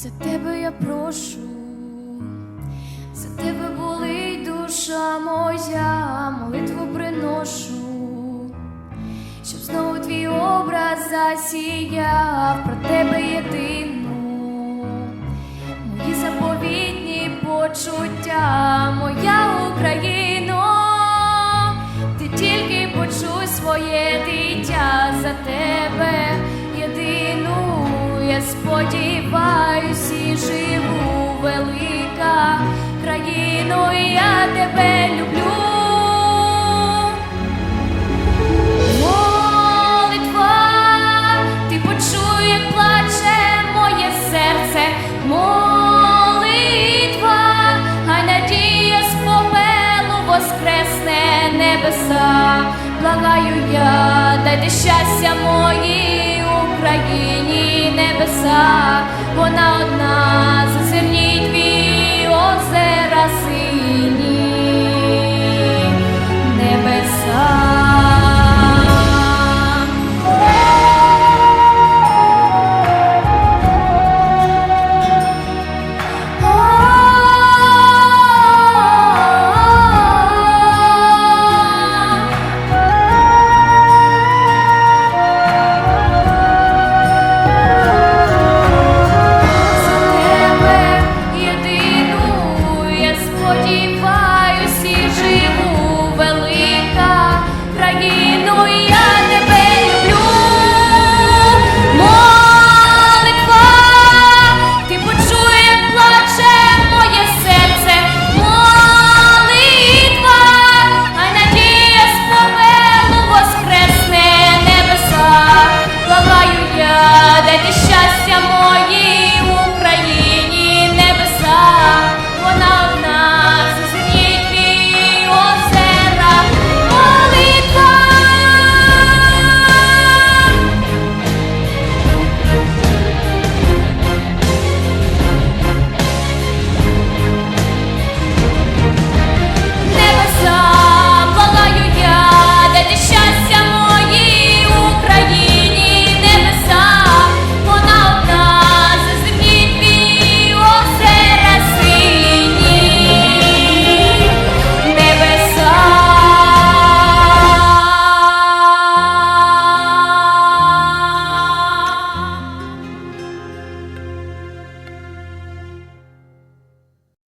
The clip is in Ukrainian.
За тебе я прошу, за тебе болить душа моя, молитву приношу, щоб знову твій образ засіяв про тебе єдину, мої заповітні почуття, моя Україно, ти тільки почуй своє дитя за тебе сподіваюсь і живу велика країно, я тебе люблю. Молитва, ти почуй, плаче моє серце, молитва, хай надія з воскресне небеса, благаю я, дайте щастя моїй lá.